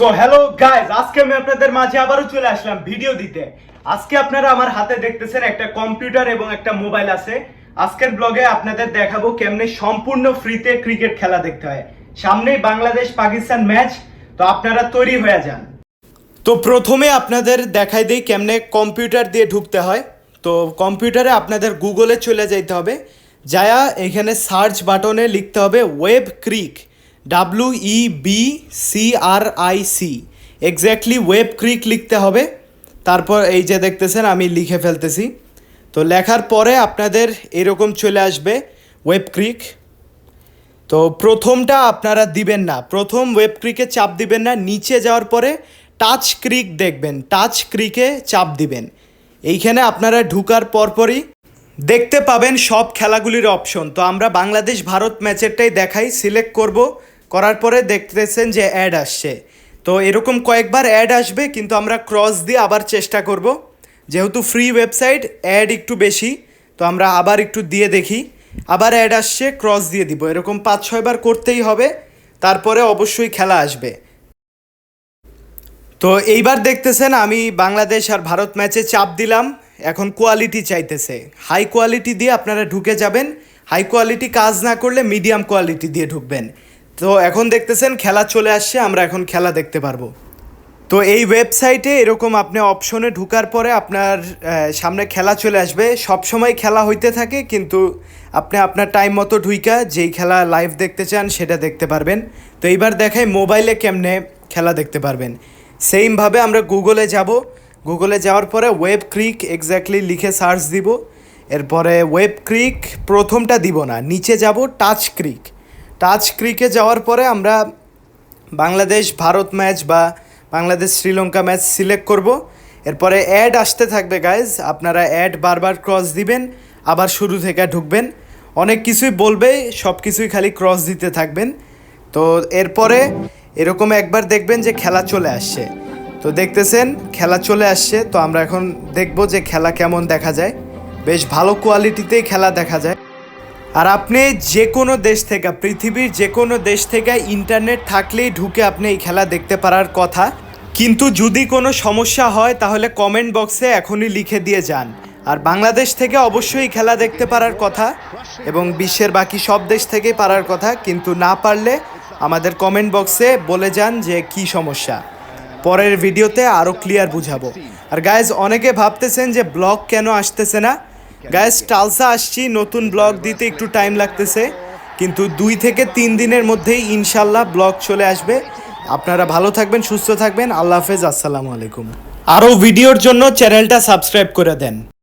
So hello guys আজকে আমি আপনাদের মাঝে আবারও চলে আসলাম ভিডিও দিতে। আজকে আপনারা আমার হাতে দেখতেছেন একটা কম্পিউটার এবং একটা মোবাইল আছে। আজকের ব্লগে আপনাদের দেখাবো কেমনে সম্পূর্ণ ফ্রিতে ক্রিকেট খেলা দেখতে হয়। সামনেই বাংলাদেশ পাকিস্তান ম্যাচ, তো আপনারা তৈরি হয়ে যান। তো প্রথমে আপনাদের দেখাই দিই কেমনে কম্পিউটার দিয়ে ঢুকতে হয়। তো কম্পিউটারে আপনাদের গুগলে চলে যাইতে হবে। যায়া এখানে সার্চ বাটনে লিখতে হবে web cric. W E B C R I C exactly web cric লিখতে হবে। তারপর এই যে দেখতেছেন, আমি লিখে ফেলতেছি। তো লেখার পরে আপনাদের এরকম চলে আসবে ওয়েব ক্রিক তো প্রথমটা আপনারা দিবেন না। প্রথম ওয়েব ক্রিকে চাপ দিবেন না। নিচে যাওয়ার পরে টাচ ক্রিক দেখবেন। টাচ ক্রিকে চাপ দিবেন। এইখানে আপনারা ঢুকার পরপরই দেখতে পাবেন সব খেলাগুলির অপশন। তো আমরা বাংলাদেশ ভারত ম্যাচেরটাই দেখাই, সিলেক্ট করব। করার পরে দেখতেছেন যে অ্যাড আসছে। তো এরকম কয়েকবার অ্যাড আসবে, কিন্তু আমরা ক্রস দিয়ে আবার চেষ্টা করব। যেহেতু ফ্রি ওয়েবসাইট অ্যাড একটু বেশি, তো আমরা আবার একটু দিয়ে দেখি। আবার অ্যাড আসছে ক্রস দিয়ে দিব। এরকম পাঁচ ছয়বার করতেই হবে, তারপরে অবশ্যই খেলা আসবে। তো এইবার দেখতেছেন, আমি বাংলাদেশ আর ভারত ম্যাচে চাপ দিলাম। এখন কোয়ালিটি চাইতেছে। হাই কোয়ালিটি দিয়ে আপনারা ঢুকে যাবেন। হাই কোয়ালিটি কাজ না করলে মিডিয়াম কোয়ালিটি দিয়ে ঢুকবেন। তো এখন দেখতেছেন খেলা চলে আসছে, আমরা এখন খেলা দেখতে পারব। তো এই ওয়েবসাইটে এরকম আপনি অপশনে ঢুকার পরে আপনার সামনে খেলা চলে আসবে। সব সময় খেলা হইতে থাকে, কিন্তু আপনি আপনার টাইম মতো ঢুইকা যেই খেলা লাইভ দেখতে চান সেটা দেখতে পারবেন। তো এইবার দেখাই মোবাইলে কেমনে খেলা দেখতে পারবেন। সেমভাবে আমরা গুগলে যাব। গুগলে যাওয়ার পরে ওয়েব ক্রিক এক্স্যাক্টলি লিখে সার্চ দিব। এরপরে ওয়েব ক্রিক প্রথমটা দিব না, নিচে যাব টাচ ক্রিক টাচ ক্রিকে যাওয়ার পরে আমরা বাংলাদেশ, ভারত ম্যাচ বা বাংলাদেশ, শ্রীলঙ্কা ম্যাচ সিলেক্ট করব। এরপরে অ্যাড আসতে থাকবে গাইজ আপনারা অ্যাড বারবার ক্রস দিবেন, আবার শুরু থেকে ঢুকবেন। অনেক কিছুই বলবে, সব কিছুই খালি ক্রস দিতে থাকবেন। তো এরপরে এরকম একবার দেখবেন যে খেলা চলে আসছে। তো দেখতেছেন, খেলা চলে আসছে, তো আমরা এখন দেখব যে খেলা কেমন দেখা যায়। বেশ ভালো কোয়ালিটিতেই খেলা দেখা যায়। আর আপনি যে কোনো দেশ থেকে, পৃথিবীর যে কোনো দেশ থেকে ইন্টারনেট থাকলেই ঢুকে আপনি এই খেলা দেখতে পারার কথা। কিন্তু যদি কোনো সমস্যা হয়, তাহলে কমেন্ট বক্সে এখনই লিখে দিয়ে যান। আর বাংলাদেশ থেকে অবশ্যই খেলা দেখতে পারার কথা এবং বিশ্বের বাকি সব দেশ থেকেই পারার কথা। কিন্তু না পারলে আমাদের কমেন্ট বক্সে বলে যান যে কি সমস্যা। পরের ভিডিওতে আরও ক্লিয়ার বুঝাবো। আর গাইজ অনেকে ভাবতেছেন যে ব্লগ কেন আসতেছে না? গাইজ টালসা আসছি, নতুন ব্লগ দিতে একটু টাইম লাগতেছে। কিন্তু দুই থেকে তিন দিনের মধ্যেই ইনশাল্লাহ ব্লগ চলে আসবে। আপনারা ভালো থাকবেন, সুস্থ থাকবেন। আল্লাহ হাফেজ, আসসালামু আলাইকুম। আরও ভিডিওর জন্য চ্যানেলটা সাবস্ক্রাইব করে দেন।